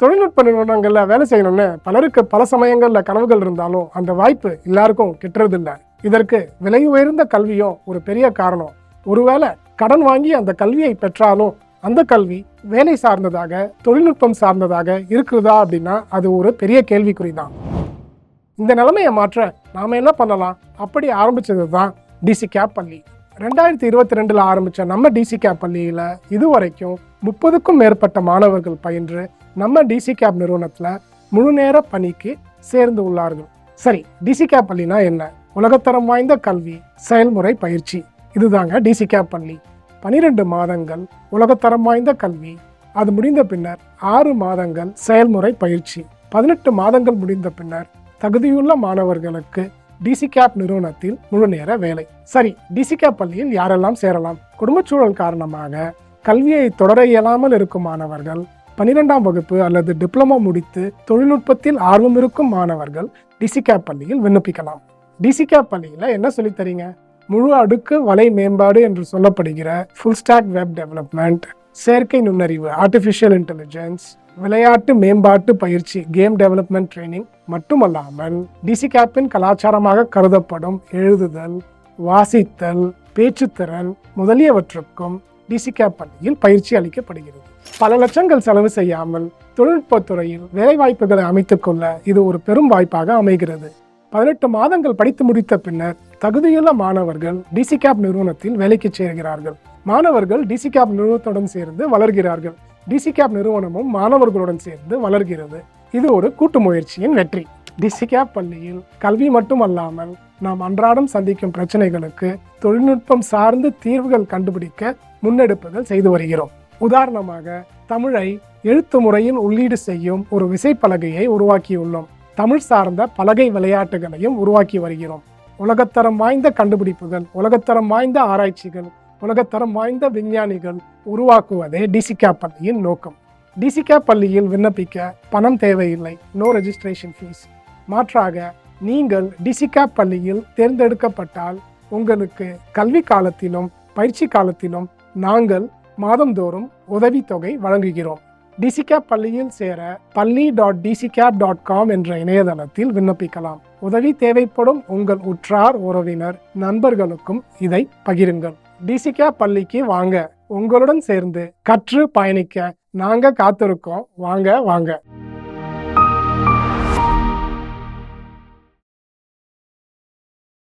தொழில்நுட்ப நிறுவனங்களில் வேலை செய்யணும்னு பலருக்கு பல சமயங்களில் கனவுகள் இருந்தாலும் அந்த வாய்ப்பு எல்லாருக்கும் கிட்டுறதில்லை. இதற்கு விலை உயர்ந்த கல்வியும் ஒரு பெரிய காரணம். ஒருவேளை கடன் வாங்கி அந்த கல்வியை பெற்றாலும் அந்த கல்வி வேலை சார்ந்ததாக தொழில்நுட்பம் சார்ந்ததாக இருக்குதா அப்படின்னா அது ஒரு பெரிய கேள்விக்குறி தான் இந்த நிலைமையை மாற்ற நாம என்ன பண்ணலாம்? அப்படி ஆரம்பிச்சது தான் டிசி கேப் பள்ளி. ரெண்டாயிரத்தி இருபத்தி ரெண்டில் ஆரம்பித்த நம்ம டிசி கேப் பள்ளியில் இதுவரைக்கும் முப்பதுக்கும் மேற்பட்ட மாணவர்கள் பயின்று நம்ம டிசி கேப் நிறுவனத்தில் முழு நேர பணிக்கு சேர்ந்து உள்ளார்கள். சரி டிசி கேப் பள்ளினா என்ன? உலகத்தரம் வாய்ந்த கல்வி செயல்முறை பயிற்சி. இதுதாங்க டிசி கேப் பள்ளி. பனிரெண்டு மாதங்கள் உலகத்தரம் வாய்ந்த கல்வி. அது முடிந்த பின்னர் ஆறு மாதங்கள் செயல்முறை பயிற்சி. பதினெட்டு மாதங்கள் முடிந்த பின்னர் தகுதியுள்ள மாணவர்களுக்கு டிசி கேப் நிறுவனத்தில் முழு நேர வேலை. சரி டிசி கேப் பள்ளியில் யாரெல்லாம் சேரலாம்? குடும்பச்சூழல் காரணமாக கல்வியை தொடர இயலாமல் இருக்கும் மாணவர்கள் பன்னிரெண்டாம் வகுப்பு அல்லது டிப்ளமோ முடித்து தொழில்நுட்பத்தில் ஆர்வம் இருக்கும் மாணவர்கள் டிசி கேப் பள்ளியில் விண்ணப்பிக்கலாம். டிசி கேப் பள்ளியில் என்ன சொல்லித் தரீங்க? முழு அடுக்கு வலை மேம்பாடு என்று சொல்லப்படுகிற ஃபுல் ஸ்டாக் வெப் டெவலப்மெண்ட் செயற்கை நுண்ணறிவு ஆர்டிஃபிஷியல் இன்டெலிஜென்ஸ் விளையாட்டு மேம்பாட்டு பயிற்சி கேம் டெவலப்மெண்ட் ட்ரைனிங் மட்டுமல்லாமல் டிசி கேப்பின் கலாச்சாரமாக கருதப்படும் எழுதுதல் வாசித்தல் பேச்சுத்திறன் முதலியவற்றுக்கும் டிசி கேப் பள்ளியில் பயிற்சி அளிக்கப்படுகிறது. பல லட்சங்கள் செலவு செய்யாமல் தொழில்நுட்பத்துறையில் வேலைவாய்ப்புகளை அமைத்துக் கொள்ள இது ஒரு பெரும் வாய்ப்பாக அமைகிறது. பதினெட்டு மாதங்கள் படித்து முடித்த பின்னர் தகுதியுள்ள மாணவர்கள் டிசி கேப் நிறுவனத்தில் வேலைக்கு சேர்கிறார்கள். மாணவர்கள் டிசி கேப் நிறுவனத்துடன் சேர்ந்து வளர்கிறார்கள். டிசி கேப் நிறுவனமும் மாணவர்களுடன் சேர்ந்து வளர்கிறது. இது ஒரு கூட்டு முயற்சியின் வெற்றி. டிசி கேப் பள்ளியில் கல்வி மட்டுமல்லாமல் நாம் அன்றாடம் சந்திக்கும் பிரச்சனைகளுக்கு தொழில்நுட்பம் சார்ந்து தீர்வுகள் கண்டுபிடிக்க முன்னெடுப்புகள் செய்து வருகிறோம். உதாரணமாக தமிழை எழுத்து முறையில் உள்ளீடு செய்யும் ஒரு விசைப்பலகையை உருவாக்கியுள்ளோம். தமிழ் சார்ந்த பலகை விளையாட்டுகளையும் உருவாக்கி வருகிறோம். உலகத்தரம் வாய்ந்த கண்டுபிடிப்புகள் உலகத்தரம் வாய்ந்த ஆராய்ச்சிகள் உலகத்தரம் வாய்ந்த விஞ்ஞானிகள் உருவாக்குவதே டிசிகா பள்ளியின் நோக்கம். டிசிகா பள்ளியில் விண்ணப்பிக்க பணம் தேவையில்லை. நோ ரெஜிஸ்ட்ரேஷன் ஃபீஸ் மாற்றாக நீங்கள் டிசிகா பள்ளியில் தேர்ந்தெடுக்கப்பட்டால் உங்களுக்கு கல்வி காலத்திலும் பயிற்சி காலத்திலும் நாங்கள் மாதந்தோறும் உதவித்தொகை வழங்குகிறோம். டிசிகேப் பள்ளியில் சேர பள்ளி டாட் டிசிகேப் டாட் காம் என்ற இணையதளத்தில் விண்ணப்பிக்கலாம். உதவி தேவைப்படும் உங்கள் உற்றார் உறவினர் நண்பர்களுக்கும் இதை பகிருங்கள். டிசிகே பள்ளிக்கு வாங்க. உங்களுடன் சேர்ந்து கற்று பயணிக்க நாங்க காத்திருக்கோம். வாங்க வாங்க.